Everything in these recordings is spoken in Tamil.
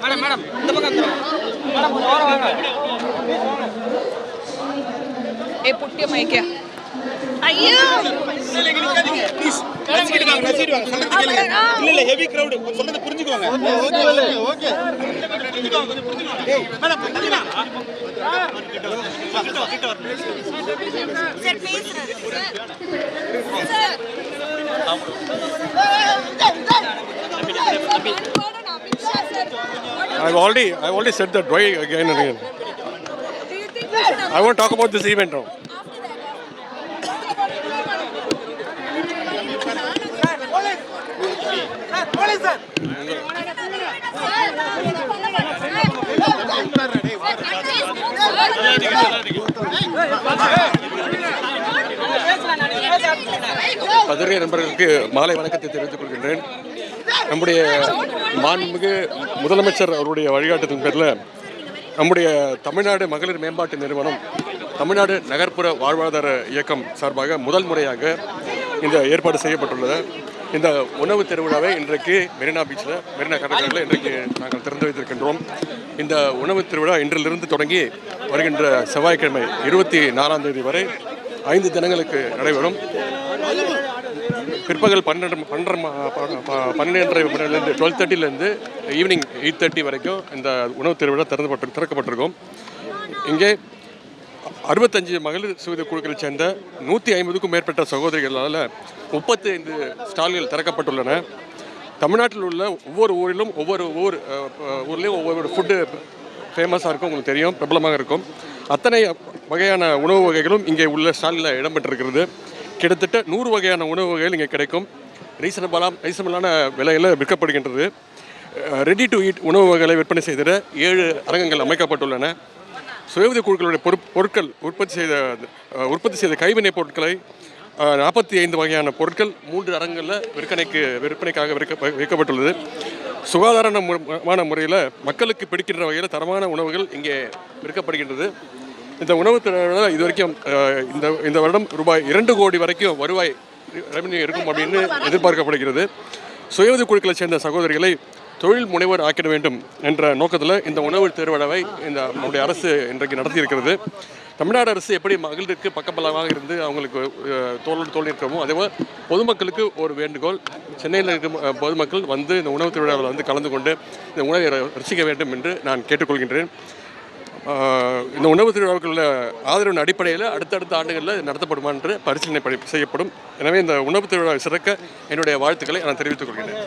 மேடம் மேடம் இந்த பக்கம் மேடம் கொஞ்சம் வாங்க ஏ புட்டிய மைக்கியா ஐயோ இல்ல இல்ல ஹெவி கிரவுட் சொல்றது புரிஞ்சுக்கோங்க I've already, I've already said that why again and again. I won't talk about this event now. பத்திரிகை நண்பர்களுக்கு மாலை வணக்கத்தை தெரிவித்துக் கொள்கின்றேன் நம்முடைய மாண்புமிகு முதலமைச்சர் அவருடைய வழிகாட்டுதலின் பேரில் நம்முடைய தமிழ்நாடு மகளிர் மேம்பாட்டு நிறுவனம் தமிழ்நாடு நகர்ப்புற வாழ்வாதார இயக்கம் சார்பாக முதல் முறையாக இந்த ஏற்பாடு செய்யப்பட்டுள்ளது. இந்த உணவு திருவிழாவை இன்றைக்கு மெரினா பீச்சில் மெரினா கடற்கரையில் இன்றைக்கு நாங்கள் திறந்து வைத்திருக்கின்றோம். இந்த உணவு திருவிழா இன்றிலிருந்து தொடங்கி வருகின்ற செவ்வாய்க்கிழமை இருபத்தி நாலாம் தேதி வரை ஐந்து தினங்களுக்கு நடைபெறும். பிற்பகல் பன்னெண்டு பன்னெண்டு ம- ப- பன்னெண்டரை மணிலேருந்து டுவெல் தேர்ட்டிலேருந்து ஈவினிங் எயிட் தேர்ட்டி வரைக்கும் இந்த உணவு திருவிழா திறந்துபட்டு திறக்கப்பட்டிருக்கும். இங்கே அறுபத்தஞ்சு மகளிர் சுவித குழுக்களைச் சேர்ந்த நூற்றி ஐம்பதுக்கும் மேற்பட்ட சகோதரிகளால் முப்பத்தி ஐந்து ஸ்டால்கள் திறக்கப்பட்டுள்ளன. தமிழ்நாட்டில் உள்ள ஒவ்வொரு ஊரிலும் ஒவ்வொரு ஊர் ஊர்லேயும் ஒவ்வொரு ஃபுட்டு ஃபேமஸாக இருக்கும் உங்களுக்கு தெரியும் பிரபலமாக இருக்கும். அத்தனை வகையான உணவு வகைகளும் இங்கே உள்ள ஸ்டாலில் இடம்பெற்றிருக்கிறது. கிட்டத்தட்ட நூறு வகையான உணவு வகைகள் இங்கே கிடைக்கும். ரீசனபலாக ரீசனபிளான விலையில் விற்கப்படுகின்றது. ரெடி டு ஈட் உணவு வகைகளை விற்பனை செய்திட ஏழு அரங்கங்கள் அமைக்கப்பட்டுள்ளன. சுயவித குழுக்களுடைய பொருட் பொருட்கள் உற்பத்தி செய்த உற்பத்தி செய்த கைவினைப் பொருட்களை நாற்பத்தி ஐந்து வகையான பொருட்கள் மூன்று அரங்குகளில் விற்பனைக்கு விற்பனைக்காக விற்க வைக்கப்பட்டுள்ளது சுகாதாரமான முறையில் மக்களுக்கு பிடிக்கின்ற வகையில் தரமான உணவுகள் இங்கே விற்கப்படுகின்றது. இந்த உணவு திருவிழா இது வரைக்கும் இந்த இந்த வருடம் ரூபாய் இரண்டு கோடி வரைக்கும் வருவாய் ரெவன்யூ இருக்கும் அப்படின்னு எதிர்பார்க்கப்படுகிறது. சுயஉதவி குழுக்களை சேர்ந்த சகோதரிகளை தொழில் முனைவர் ஆக்கிட வேண்டும் என்ற நோக்கத்தில் இந்த உணவு திருவிழாவை இந்த நம்முடைய அரசு இன்றைக்கு நடத்தியிருக்கிறது. தமிழ்நாடு அரசு எப்படி மகளிருக்கு பக்கபலமாக இருந்து அவங்களுக்கு தோளோடு தோல் இருக்கிறோமோ அதேபோல் பொதுமக்களுக்கு ஒரு வேண்டுகோள் சென்னையில் இருக்கும் பொதுமக்கள் வந்து இந்த உணவு திருவிழாவில் வந்து கலந்து கொண்டு இந்த உணவை ரசிக்க வேண்டும் என்று நான் கேட்டுக்கொள்கின்றேன். இந்த உணவு திருவிழாவுக்கு உள்ள ஆதரவின் அடிப்படையில் அடுத்தடுத்த ஆண்டுகளில் நடத்தப்படுமா என்று பரிசீலனை படி- செய்யப்படும் எனவே இந்த உணவு திருவிழாவை சிறக்க என்னுடைய வாழ்த்துக்களை நான் தெரிவித்துக் கொள்கிறேன்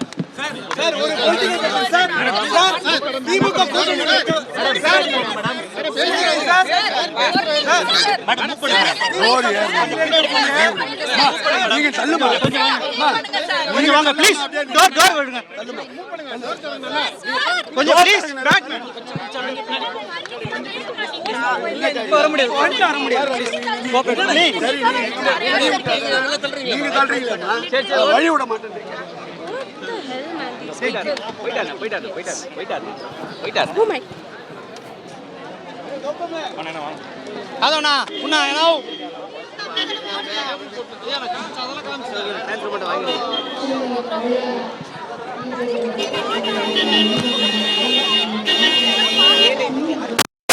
நீங்க வாங்க ப்ளீஸ் டோர் டோர் விடுங்க கொஞ்சம் ப்ளீஸ் பேக் வர முடியாது கொஞ்சம் வர முடியாது வழி விட மாட்டேன் போயிட்டாரு போயிட்டாரு போயிட்டாரு போயிட்டாரு போயிட்டாரு அதோண்ணா உண்ணா ஏன்னா ஏழு